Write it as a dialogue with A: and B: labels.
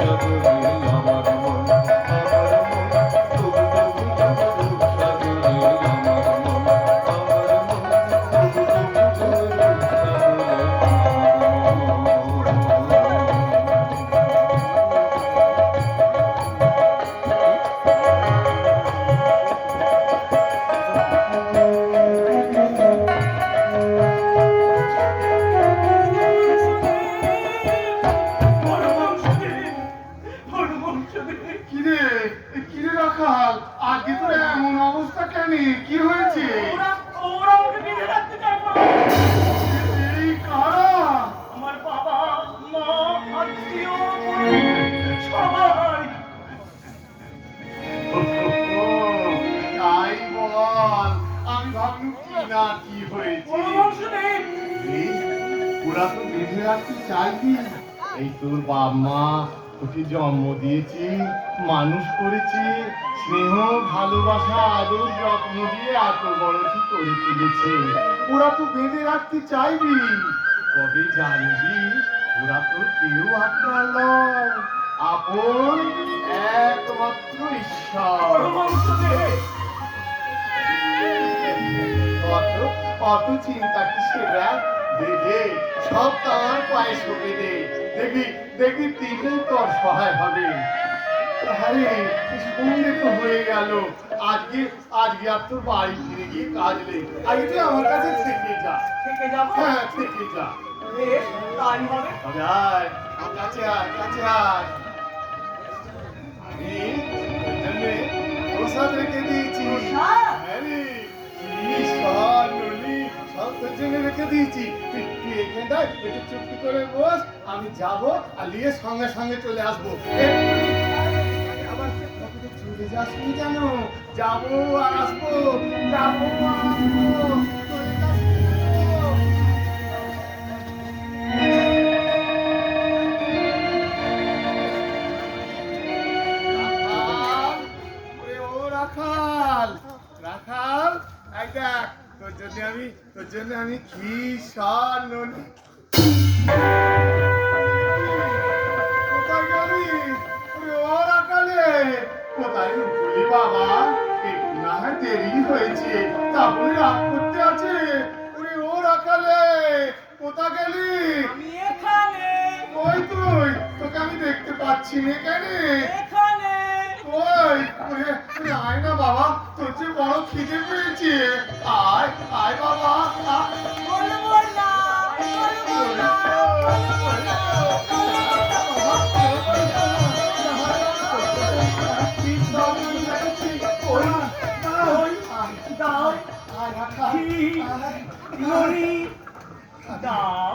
A: আমার
B: কিরে? কিরে রাখাল? আজকে তোর এমন অবস্থা কেন? কি হয়েছে? এই কারা? তাই বল আমি ভাবলু কি না কি হয়েছে। ওরা তো বেঁধে রাখতে চাইবি এই তোর বাপ মা তোকে জন্ম দিয়েছি মানুষ করেছি স্নেহ ভালোবাসা আদর যত্ন দিয়ে এত বড় কি করে তুলেছে? ওরা তো বেঁধে রাখতে চাইবি তবে জানবি ওরা তো কেউ আপনার লয় আপন একমাত্র ঈশ্বর। অত অত চিন্তা কিসের রা? দে সব তার পায়ে সঁপে দে। দেখবি দেখবি তিনি তোর সহায় হবে। আরে সন্ধে তো হয়ে গেল। আজকে আজকে আর তোর বাড়ি ফিরে গিয়ে কাজ নেই। তুই আমার কাছে থেকে যা। হ্যাঁ থেকে যা। তবে আয় আমার কাছে আয় কাছে আয়। আমি প্রসাদ রেখে দিয়েছি।
C: প্রসাদ?
B: সব তোর জন্য রেখে দিয়েছি। তুই তুই এখানটায় একটু চুপটি করে বস আমি যাব আর নিয়ে সঙ্গে সঙ্গে চলে আসব। আবার চলে যাসনি জানো যাব আসব যাব আর আসব। তো। রাখাল, রাখাল, রাখাল, দেখ, তোর জন্য আমি তোর জন্য আমি কি ননি। কোথায় গেলি? ও রাখালে কোথায় লুকলি বাবা? একটু না হয় দেরি হয়েছে। তারপরে রাগ করতে আছে। ওরে ও রাখালে কোথা গেলি? ওই তুই তোকে আমি দেখতে পাচ্ছি না কেন? ওরে আয় না বাবা। তোর যে বড় খিদে পেয়েছে। আয়, আয়, রাখা, আয়।
C: দাও